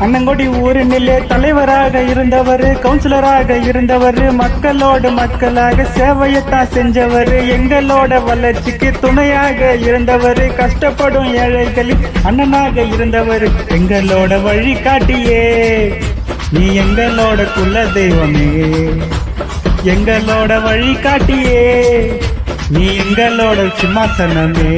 அண்ணங்கொடி ஊரினிலே தலைவராக இருந்தவர் கவுன்சிலராக இருந்தவர் மக்களோடு மக்களாக சேவையத்தான் செஞ்சவர் எங்களோட வளர்ச்சிக்கு துணையாக இருந்தவர் கஷ்டப்படும் ஏழைகளில் அண்ணனாக இருந்தவர். எங்களோட வழிகாட்டியே நீ எங்களோட குல தெய்வமே எங்களோட வழிகாட்டியே நீ எங்களோட சிம்மாசனமே.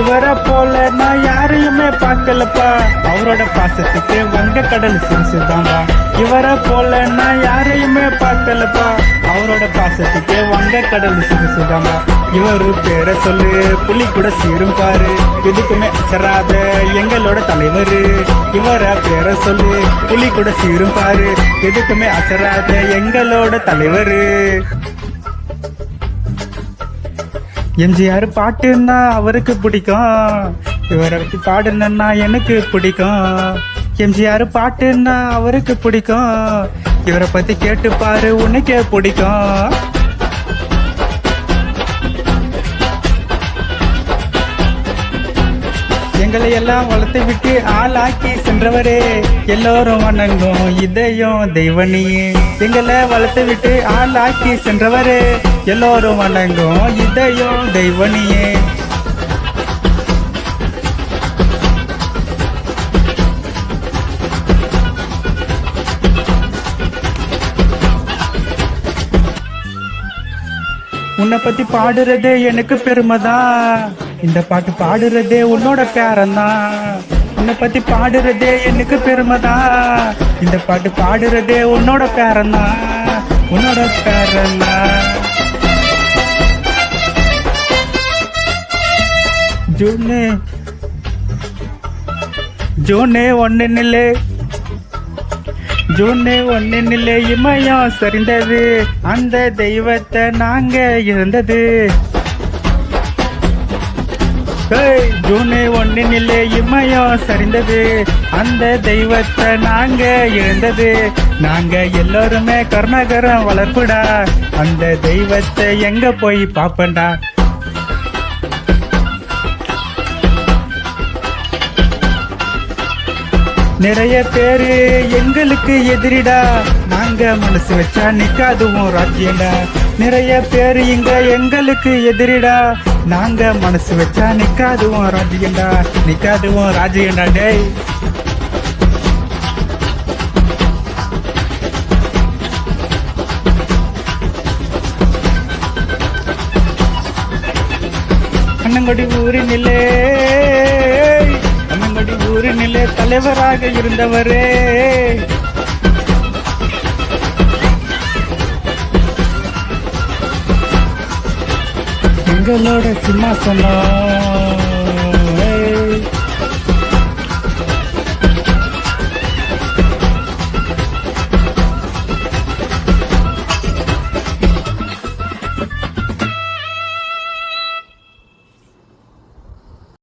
இவரை போல நான் யாரையுமே பார்க்கலப்பா. அவரோட பாசத்துக்கு வங்க கடல் சிரிச்சுதான்பா இவரை போல நான் யாரையுமே பார்க்கலப்பா. அவரோட பாசத்துக்கு வங்க கடல் சிரிச்சுதான்பா இவரு பேரை சொல்லு புலி கூட சீரும் பாரு. எதுக்குமே அசராத எங்களோட தலைவர். இவர பேரை சொல்லு புலி கூட சீரும் பாரு. எதுக்குமே அசராத எங்களோட தலைவர். எம்ஜிஆர் பாட்டுன்னா அவருக்கு பிடிக்கும். இவரை பத்தி பாடுனா எனக்கு பிடிக்கும். எம்ஜிஆர் பாட்டுன்னா அவருக்கு பிடிக்கும். இவரை பத்தி கேட்டு பாரு உனக்கே பிடிக்கும். எங்களை எல்லாம் வளர்த்து விட்டு ஆளாக்கி சென்றவரே. எல்லோரும் வணங்கும் இதயம் தெய்வனியே. எங்களை வளர்த்து விட்டு ஆளாக்கி சென்றவரே. எல்லோரும் வணங்கும் இதயம் தெய்வனியே. உன்னை பத்தி பாடுறதே எனக்கு பெருமைதான். இந்த பாட்டு பாடுறதே உன்னோட பேரன்தான் உன்னை பத்தி பாடுறதே எனக்கு பெருமைதான் இந்த பாட்டு பாடுறதே உன்னோட பேரன்தான் உன்னோட பேரன்தான் ஜூனு. ஜூனே ஒன்னு நில்லு ஜூனே ஒன்னில் இமயம் சரிந்தது. அந்த தெய்வத்தை நாங்க இருந்தது ஏய், ஜூனே ஒன்னில் இமயம் சரிந்தது. அந்த தெய்வத்தை நாங்க இருந்தது நாங்க எல்லாருமே கருணாகரம் வளர்ப்புடா. அந்த தெய்வத்தை எங்க போய் பாப்பண்டா நிறைய பேரு எங்களுக்கு எதிரிடா. நாங்க மனசு வச்சா நிக்காதுவும் ராஜ்யண்டா. நிறைய பேரு இங்க எங்களுக்கு எதிரிடா. நாங்க மனசு வச்சா நிக்காதுவோம் ராஜ்யண்டா நிக்காதுவோம் ராஜ்யண்டா டேய். அண்ணங்கொடி ஊரினிலே அண்ணங்கொடி ஊரினிலே தலைவராக இருந்தவரே. எங்களோட சிம்மாசனம்.